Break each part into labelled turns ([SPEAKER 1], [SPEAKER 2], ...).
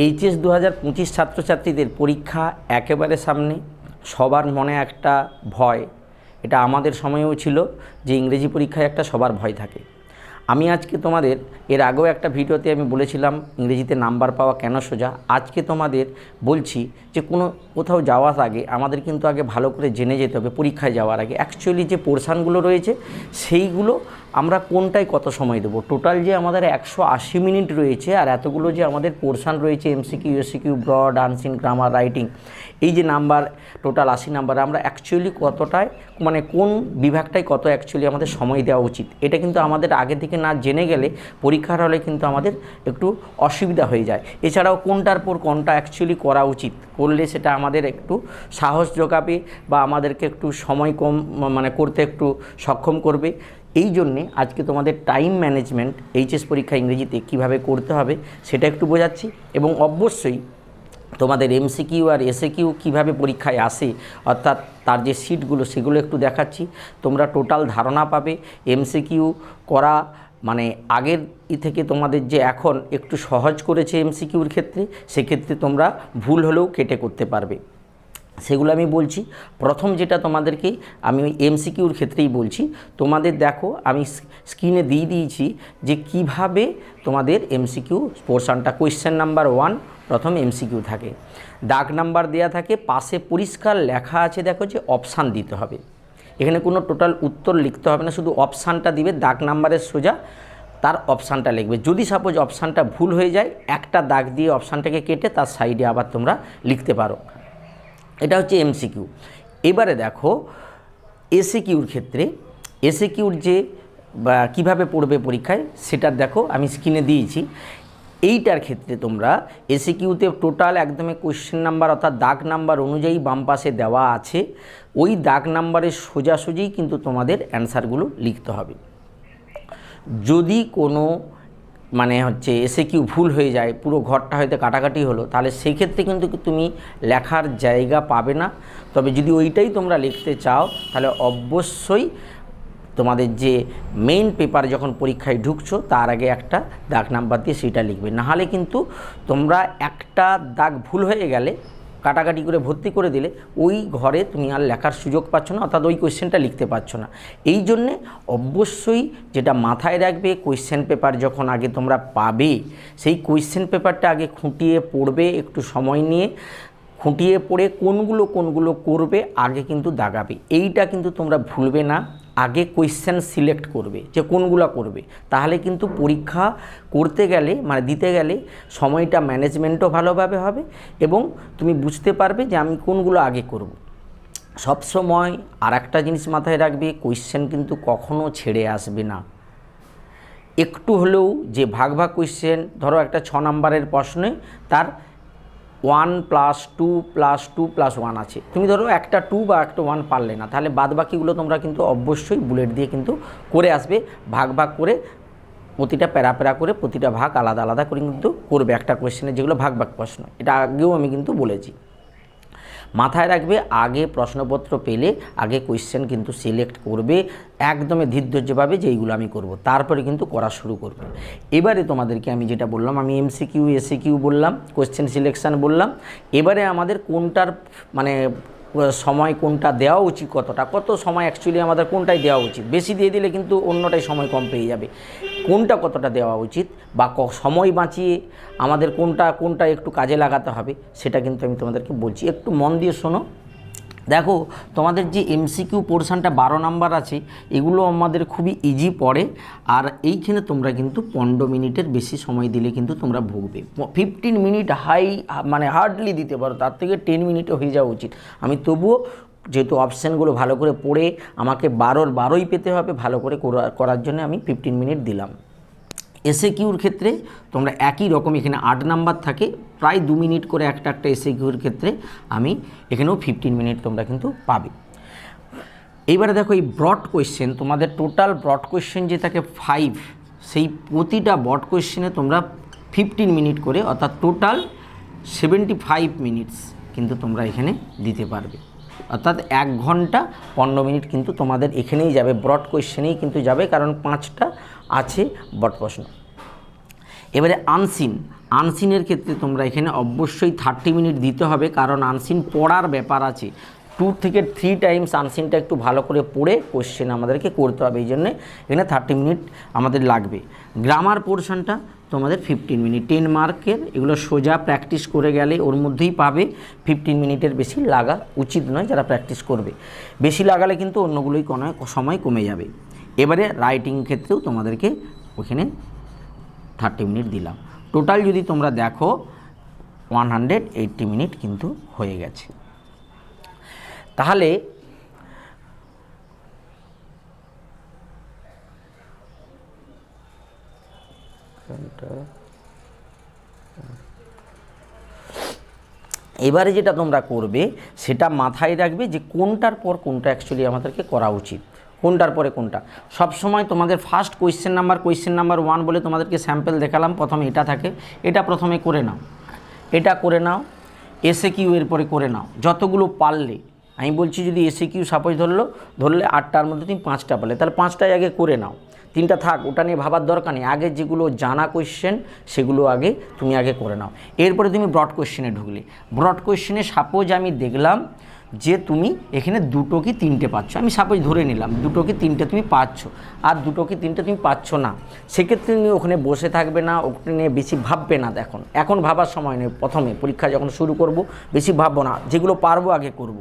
[SPEAKER 1] HS দু হাজার পঁচিশ ছাত্রছাত্রীদের পরীক্ষা একেবারে সামনে, সবার মনে একটা ভয়। এটা আমাদের সময়েও ছিল যে ইংরেজি পরীক্ষায় একটা সবার ভয় থাকে। আমি আজকে তোমাদের, এর আগেও একটা ভিডিওতে আমি বলেছিলাম ইংরেজিতে নাম্বার পাওয়া কেন সোজা? আজকে তোমাদের বলছি যে কোনো কোথাও যাওয়ার আগে, আমাদের কিন্তু আগে ভালো করে জেনে যেতে হবে পরীক্ষায় যাওয়ার আগে। অ্যাকচুয়ালি যে পোর্শানগুলো রয়েছে, সেইগুলো আমরা কোনটায় কত সময় দেবো? টোটাল যে আমাদের একশো আশি মিনিট রয়েছে আর এতগুলো যে আমাদের পোর্শান রয়েছে MCQ SAQ broad unseen grammar writing এই যে নাম্বার টোটাল আশি নাম্বার আমরা অ্যাকচুয়ালি কতটায় মানে কোন বিভাগটায় কত অ্যাকচুয়ালি আমাদের সময় দেওয়া উচিত? এটা কিন্তু আমাদের আগে থেকে না জেনে গেলে পরীক্ষার হলে কিন্তু আমাদের একটু অসুবিধা হয়ে যায়। এছাড়াও কোনটার পর কোনটা অ্যাকচুয়ালি করা উচিত? করলে সেটা আমাদের একটু সাহস যোগাবে বা আমাদেরকে একটু সময় কম মানে করতে একটু সক্ষম করবে। এই জন্যে আজকে তোমাদের টাইম ম্যানেজমেন্ট এইচএস পরীক্ষা ইংরেজিতে কীভাবে করতে হবে সেটা একটু বোঝাচ্ছি এবং অবশ্যই তোমাদের এমসিকিউ আর এসএকিউ কীভাবে পরীক্ষায় আসে, অর্থাৎ তার যে সিটগুলো সেগুলো একটু দেখাচ্ছি। তোমরা টোটাল ধারণা পাবে এমসিকিউ করা মানে আগের থেকে তোমাদের যে এখন একটু সহজ করেছে এমসিকিউর ক্ষেত্রে, সেক্ষেত্রে তোমরা ভুল হলেও কেটে করতে পারবে। সেগুলো আমি বলছি। প্রথম যেটা তোমাদেরকে আমি ওই এমসিকিউর ক্ষেত্রেই বলছি, তোমাদের দেখো আমি স্ক্রিনে দিয়ে দিয়েছি যে কীভাবে তোমাদের এমসিকিউ পোর্শনটা, কোয়েশ্চেন নাম্বার ওয়ান প্রথম এমসিকিউ থাকে। দাগ নাম্বার দেয়া থাকে, পাশে পরিষ্কার লেখা আছে দেখো যে অপশান দিতে হবে। এখানে কোনো টোটাল উত্তর লিখতে হবে না, শুধু অপশানটা দিবে, দাগ নাম্বারের সোজা তার অপশানটা লিখবে। যদি সাপোজ অপশানটা ভুল হয়ে যায়, একটা দাগ দিয়ে অপশানটাকে কেটে তার সাইডে আবার তোমরা লিখতে পারো। এটা হচ্ছে এমসিকিউ এবারে দেখো এসিকিউর ক্ষেত্রে এসিকিউর যে, বা কীভাবে পড়বে পরীক্ষায়, সেটা দেখো আমি স্ক্রিনে দিয়েছি। এইটার ক্ষেত্রে তোমরা এসিকিউতে টোটাল একদমই কোয়েশ্চেন নাম্বার অর্থাৎ দাগ নাম্বার অনুযায়ী বাম পাশে দেওয়া আছে। ওই দাগ নাম্বারের সোজাসুজিই কিন্তু তোমাদের অ্যান্সারগুলো লিখতে হবে। যদি কোনো মানে হচ্ছে এসে কিউ ভুল হয়ে যায়, পুরো ঘরটা হয়তো কাটাকাটি হলো, তাহলে সেক্ষেত্রে কিন্তু তুমি লেখার জায়গা পাবে না। তবে যদি ওইটাই তোমরা লিখতে চাও, তাহলে অবশ্যই তোমাদের যে মেইন পেপার যখন পরীক্ষায় ঢুকছো, তার আগে একটা দাগ নাম্বার দিয়ে সেটা লিখবে। নাহলে কিন্তু তোমরা একটা দাগ ভুল হয়ে গেলে কাটাকাটি করে ভর্তি করে দিলে ওই ঘরে তুমি আর লেখার সুযোগ পাচ্ছ না, অর্থাৎ ওই কোয়েশ্চেনটা লিখতে পারছ না। এই জন্যে অবশ্যই যেটা মাথায় রাখবে, কোয়েশ্চেন পেপার যখন আগে তোমরা পাবে, সেই কোয়েশ্চেন পেপারটা আগে খুঁটিয়ে পড়বে, একটু সময় নিয়ে খুঁটিয়ে পড়ে কোনগুলো কোনগুলো করবে, আগে কিন্তু দাগাবে। এইটা কিন্তু তোমরা ভুলবে না। আগে কোয়েশ্চেন সিলেক্ট করবে, যে কোনগুলো করবে তাহলে কিন্তু পরীক্ষা করতে গেলে মানে দিতে গেলে সময়টা ম্যানেজমেন্টও ভালোভাবে হবে এবং তুমি বুঝতে পারবে যে আমি কোনগুলো আগে করব। সবসময় আর একটা জিনিস মাথায় রাখবে কোয়েশ্চেন কিন্তু কখনো ছেড়ে আসবে না একটু হলেও যে ভাগ ভাগ কোয়েশ্চেন ধরো একটা ছ নম্বরের প্রশ্নে তার one plus two plus two plus one আছে। তুমি ধরো একটা টু বা একটা ওয়ান পারলে না, তাহলে বাদ বাকিগুলো তোমরা কিন্তু অবশ্যই বুলেট দিয়ে কিন্তু করে আসবে, ভাগ ভাগ করে প্রতিটা প্যারা প্যারা করে প্রতিটা ভাগ আলাদা আলাদা করে কিন্তু করবে। একটা কোয়েশ্চেনে যেগুলো ভাগ ভাগ প্রশ্ন, এটা আগেও আমি কিন্তু বলেছি। মাথায় রাখবে, আগে প্রশ্নপত্র পেলে, আগে কোয়েশ্চেন কিন্তু সিলেক্ট করবে, একদমই ধীরধৈর্যভাবে যে এইগুলো আমি করব, তারপরে কিন্তু করা শুরু করবে। এবারে তোমাদেরকে আমি যেটা বললাম, আমি এমসিকিউ এসিকিউ বললাম কোয়েশ্চেন সিলেকশান বললাম, এবারে আমাদের কোনটার মানে সময় কোনটা দেওয়া উচিত কতটা, কত সময় অ্যাকচুয়ালি আমাদের কোনটাই দেওয়া উচিত। বেশি দিয়ে দিলে কিন্তু অন্যটাই সময় কম পেয়ে যাবে। কোনটা কতটা দেওয়া উচিত বা সময় বাঁচিয়ে আমাদের কোনটা কোনটা একটু কাজে লাগাতে হবে, সেটা কিন্তু আমি তোমাদেরকে বলছি। একটু মন দিয়ে শোনো দেখো, তোমাদের যে এমসিকিউ পোর্শনটা বারো নাম্বার আছে, এগুলো আমাদের খুবই ইজি পড়ে, আর এইখানে তোমরা কিন্তু পনেরো মিনিটের বেশি সময় দিলে কিন্তু তোমরা ভুগবে। ফিফটিন মিনিট হাই মানে হার্ডলি দিতে পারো, তার থেকে টেন মিনিটে হয়ে যাওয়া উচিত। আমি তবুও যেহেতু অপশানগুলো ভালো করে পড়ে, আমাকে বারোর বারোই পেতে হবে, ভালো করে করার জন্য আমি ফিফটিন মিনিট দিলাম। এসএ কিউর ক্ষেত্রে তোমরা একই রকম এখানে আট নাম্বার থাকে, প্রায় দু মিনিট করে একটা একটা এসএ কিউর ক্ষেত্রে আমি এখানেও ফিফটিন মিনিট তোমরা কিন্তু পাবে। এইবারে দেখো এই ব্রড কোয়েশ্চেন তোমাদের টোটাল ব্রড কোয়েশ্চেন যে থাকে ফাইভ সেই প্রতিটা ব্রড কোয়েশ্চেনে তোমরা ফিফটিন মিনিট করে, অর্থাৎ টোটাল সেভেন্টি ফাইভ মিনিটস কিন্তু তোমরা এখানে দিতে পারবে। অর্থাৎ এক ঘণ্টা পনেরো মিনিট কিন্তু তোমাদের এখানেই যাবে ব্রড কোয়েশ্চেনেই কিন্তু যাবে, কারণ পাঁচটা আছে ব্রড প্রশ্ন। এবারে আনসিন আনসিনের ক্ষেত্রে তোমরা এখানে অবশ্যই থার্টি মিনিট দিতে হবে, কারণ আনসিন পড়ার ব্যাপার আছে। টু থেকে থ্রি টাইমস আনসিনটা একটু ভালো করে পড়ে কোশ্চেন আমাদেরকে করতে হবে, এই জন্যে এখানে থার্টি মিনিট আমাদের লাগবে। গ্রামার পোর্শনটা তোমাদের ফিফটিন মিনিট টেন মার্কের এগুলো সোজা প্র্যাকটিস করে গেলে ওর মধ্যেই পাবে। ফিফটিন মিনিটের বেশি লাগা উচিত নয় যারা প্র্যাকটিস করবে। বেশি লাগালে কিন্তু অন্যগুলোই কোনো সময় কমে যাবে। এবারে রাইটিং ক্ষেত্রেও তোমাদেরকে ওখানে থার্টি মিনিট দিলাম। টোটাল যদি তোমরা দেখো ওয়ান হান্ড্রেড এইট্টি মিনিট কিন্তু হয়ে গেছে। তাহলে এবারে যেটা তোমরা করবে, সেটা মাথায় রাখবে যে কোনটার পর কোনটা অ্যাকচুয়ালি আমাদেরকে করা উচিত। কোনটার পরে কোনটা? সব সময় তোমাদের first question number question number one বলে তোমাদেরকে স্যাম্পেল দেখালাম, প্রথমে এটা থাকে, এটা প্রথমে করে নাও। এটা করে নাও এসে কিউ এর পরে করে নাও। যতগুলো পারলে আমি বলছি যদি এসে কিউ সাপোজ ধরলো, ধরলে আটটার মধ্যে তুমি পাঁচটা পারলে তাহলে পাঁচটাই আগে করে নাও। তিনটা থাক, ওটা নিয়ে ভাবার দরকার নেই। আগে যেগুলো জানা কোয়েশ্চেন সেগুলো আগে তুমি আগে করে নাও। এরপরে তুমি ব্রড কোয়েশ্চেনে ঢুকলে। ব্রড কোয়েশ্চেনে সাপোজ আমি দেখলাম যে তুমি এখানে দুটো কি তিনটে পাচ্ছ। আমি সাপোজ ধরে নিলাম, দুটো কি তিনটে তুমি পাচ্ছ। আর দুটো কি তিনটে তুমি পাচ্ছ না। সেক্ষেত্রে তুমি ওখানে বসে থাকবে না, ওখানে নিয়ে বেশি ভাববে না এখন এখন ভাবার সময় নেই। প্রথমে পরীক্ষা যখন শুরু করব, বেশি ভাববো না। যেগুলো পারব আগে করব।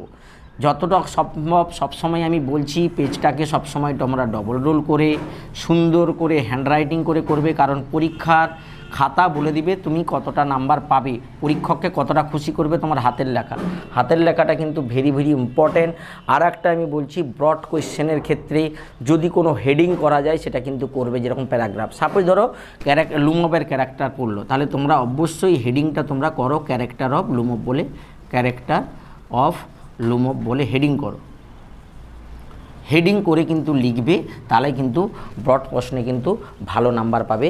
[SPEAKER 1] যতটা সম্ভব সবসময় আমি বলছি, পেজটাকে সবসময় তোমরা ডবল রোল করে, সুন্দর করে হ্যান্ডরাইটিং করে করবে, কারণ পরীক্ষার খাতা বলে দিবে তুমি কতটা নাম্বার পাবে, পরীক্ষককে কতটা খুশি করবে তোমার হাতের লেখা। হাতের লেখাটা কিন্তু ভেরি ভেরি ইম্পর্ট্যান্ট আর একটা আমি বলছি ব্রড কোয়েশ্চেনের ক্ষেত্রে যদি কোনো হেডিং করা যায়, সেটা কিন্তু করবে যেরকম প্যারাগ্রাফ সাপোজ ধরো ক্যারেক্টার লুমবের ক্যারেক্টার পড়ল, তাহলে তোমরা অবশ্যই হেডিংটা তোমরা করো ক্যারেক্টার অফ লুমব বলে ক্যারেক্টার অফ লুমব বলে হেডিং করো। হেডিং করে কিন্তু লিখবে, তাহলে কিন্তু ব্রড প্রশ্নে কিন্তু ভালো নাম্বার পাবে,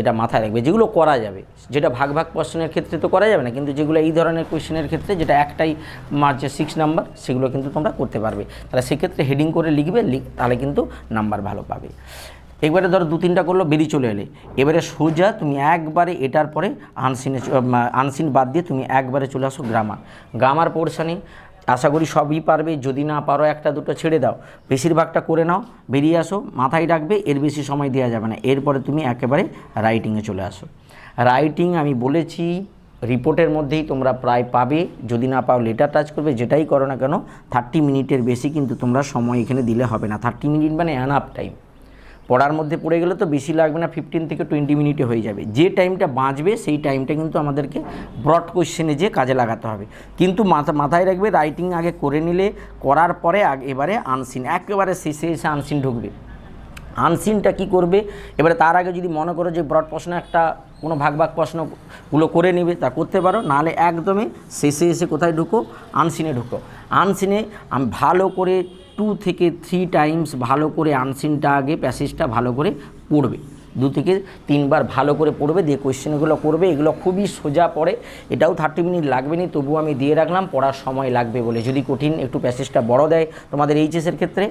[SPEAKER 1] এটা মাথায় রাখবে। যেগুলো করা যাবে, যেটা ভাগ ভাগ প্রশ্নের ক্ষেত্রে তো করা যাবে না, কিন্তু যেগুলো এই ধরনের কোয়েশ্চেনের ক্ষেত্রে, যেটা একটাই মার্চে সিক্স নাম্বার সেগুলো কিন্তু তোমরা করতে পারবে। তাহলে সেক্ষেত্রে হেডিং করে লিখবে লিখ তাহলে কিন্তু নাম্বার ভালো পাবে। এবারে ধরো দু তিনটা করল, বেরিয়ে চলে এলে। এবারে সোজা তুমি একবারে এটার পরে আনসিনে আনসিন বাদ দিয়ে তুমি একবারে চলে আসো গ্রামার গ্রামার পোর্শনে আশা করি সবই পারবে, যদি না পারো একটা দুটো ছেড়ে দাও। বেশিরভাগটা করে নাও, বেরিয়ে আসো, মাথায় রাখবে, এর বেশি সময় দেওয়া যাবে না। এরপরে তুমি একেবারে রাইটিংয়ে চলে আসো। রাইটিং আমি বলেছি রিপোর্টের মধ্যেই তোমরা প্রায় পাবে। যদি না পাও লেটার টাচ করবে, যেটাই করো না কেন থার্টি মিনিটের বেশি কিন্তু তোমরা সময় এখানে দিলে হবে না। থার্টি মিনিট মানে অ্যানাপ টাইম পড়ার মধ্যে পড়ে গেলে তো বেশি লাগবে না ফিফটিন থেকে টোয়েন্টি মিনিটে হয়ে যাবে। যে টাইমটা বাঁচবে, সেই টাইমটা কিন্তু আমাদেরকে ব্রড কোশ্চেনে যে কাজে লাগাতে হবে। কিন্তু মাথা, মাথায় রাখবে রাইটিং আগে করে নিলে, করার পরে এবারে আনসিন একেবারে শেষে এসে আনসিন ঢুকবে। আনসিনটা কি করবে? এবারে তার আগে যদি মনে করো যে ব্রড প্রশ্ন একটা, কোনো ভাগ ভাগ প্রশ্নগুলো করে নেবে, তা করতে পারো, নাহলে একদমই শেষে এসে কোথায় ঢুকো? আনসিনে ঢুকো। আনসিনে আমি, ভালো করে টু থেকে থ্রি টাইমস ভালো করে আনসিনটা আগে প্যাসেজটা ভালো করে পড়বে। দু থেকে তিনবার ভালো করে পড়বে, দিয়ে কোয়েশ্চেনগুলো করবে, এগুলো খুবই সোজা পড়ে। এটাও থার্টি মিনিট লাগবে না, তবুও আমি দিয়ে রাখলাম, পড়ার সময় লাগবে বলে। যদি কঠিন একটু প্যাসেজটা বড় দেয় তোমাদের এইচএসের ক্ষেত্রে।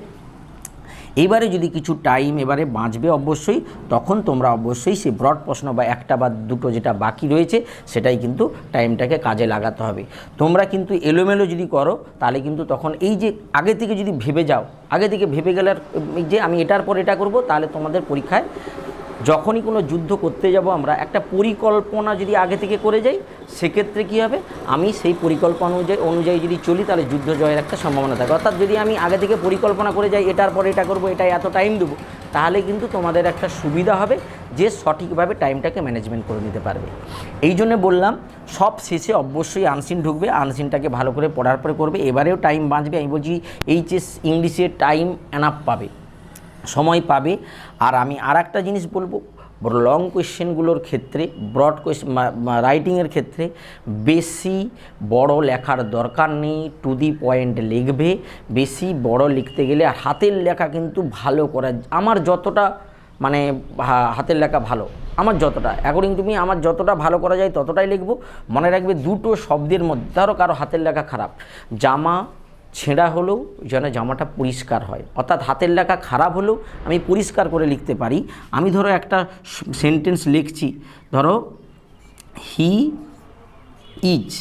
[SPEAKER 1] এবারে যদি কিছু টাইম এবারে বাঁচবে অবশ্যই, তখন তোমরা অবশ্যই সেই ব্রড প্রশ্ন বা একটা বা দুটো যেটা বাকি রয়েছে, সেটাই কিন্তু টাইমটাকে কাজে লাগাতে হবে। তোমরা কিন্তু এলোমেলো যদি করো, তাহলে কিন্তু তখন এই যে আগে থেকে যদি ভেবে যাও, আগে থেকে ভেবে গেলে যে আমি এটার পর এটা করব, তাহলে তোমাদের পরীক্ষায় যখনই কোনো যুদ্ধ করতে যাব আমরা একটা পরিকল্পনা যদি আগে থেকে করে যাই, সেক্ষেত্রে কী হবে? আমি সেই পরিকল্পনা অনুযায়ী অনুযায়ী যদি চলি, তাহলে যুদ্ধ জয়ের একটা সম্ভাবনা থাকে। অর্থাৎ যদি আমি আগে থেকে পরিকল্পনা করে যাই, এটার পর এটা করব এটা এত টাইম দেবো, তাহলে কিন্তু তোমাদের একটা সুবিধা হবে যে সঠিকভাবে টাইমটাকে ম্যানেজমেন্ট করে নিতে পারবে। এই জন্য বললাম, সব শেষে অবশ্যই আনসিন ঢুকবে আনসিনটাকে ভালো করে পড়ার পরে করবে, এবারেও টাইম বাঁচবে। আমি বলছি, এইচএস ইংলিশের টাইম অ্যানাপ পাবে। সময় পাবে। আর আমি আর একটা জিনিস বলব লং কোয়েশ্চেনগুলোর ক্ষেত্রে ব্রড কোয়েশ্চেন রাইটিংয়ের ক্ষেত্রে বেশি বড় লেখার দরকার নেই টু দি পয়েন্ট লিখবে। বেশি বড় লিখতে গেলে আর হাতের লেখা কিন্তু ভালো করা, আমার যতটা মানে হাতের লেখা ভালো, আমার যতটা অ্যাকর্ডিং টু মি আমার যতটা ভালো করা যায় ততটাই লিখব। মনে রাখবে দুটো শব্দের মধ্যে, ধরো কারও হাতের লেখা খারাপ, জামা ছেঁড়া হলেও যেন জামাটা পরিষ্কার হয়। অর্থাৎ হাতের লেখা খারাপ হলেও আমি পরিষ্কার করে লিখতে পারি। আমি ধরো একটা সেন্টেন্স লিখছি, ধরো হি ইজ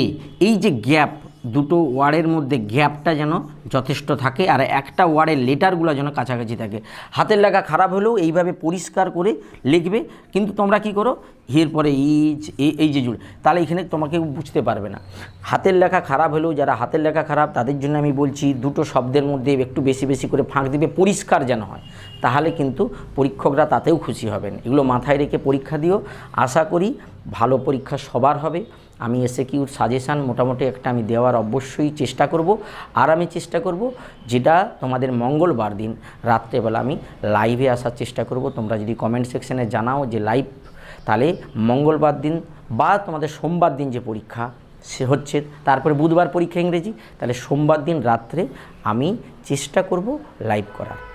[SPEAKER 1] এ এই যে গ্যাপ দুটো ওয়ার্ডের মধ্যে গ্যাপটা যেন যথেষ্ট থাকে আর একটা ওয়ার্ডের লেটারগুলো যেন কাছাকাছি থাকে। হাতের লেখা খারাপ হলেও এইভাবে পরিষ্কার করে লিখবে, কিন্তু তোমরা কি করো? হির পরে ইজ এই যে জুড়ে। তাহলে এখানে তোমাকে বুঝতে পারবে না। হাতের লেখা খারাপ হলেও যারা হাতের লেখা খারাপ, তাদের জন্য আমি বলছি দুটো শব্দের মধ্যে একটু বেশি বেশি করে ফাঁক দিবে, পরিষ্কার যেন হয়। তাহলে কিন্তু পরীক্ষকরা তাতেও খুশি হবেন। এগুলো মাথায় রেখে পরীক্ষা দিও। আশা করি ভালো পরীক্ষা সবার হবে। আমি এসে কিউর সাজেশান মোটামুটি একটা আমি দেওয়ার অবশ্যই চেষ্টা করব। আর আমি চেষ্টা করব যেটা তোমাদের মঙ্গলবার দিন রাত্রেবেলা আমি লাইভে আসার চেষ্টা করব। তোমরা যদি কমেন্ট সেকশনে জানাও যে লাইভ তাহলে মঙ্গলবার দিন বা তোমাদের সোমবার দিন যে পরীক্ষা সে হচ্ছে, তারপরে বুধবার পরীক্ষা ইংরেজি, তাহলে সোমবার দিন রাত্রে আমি চেষ্টা করব লাইভ করার।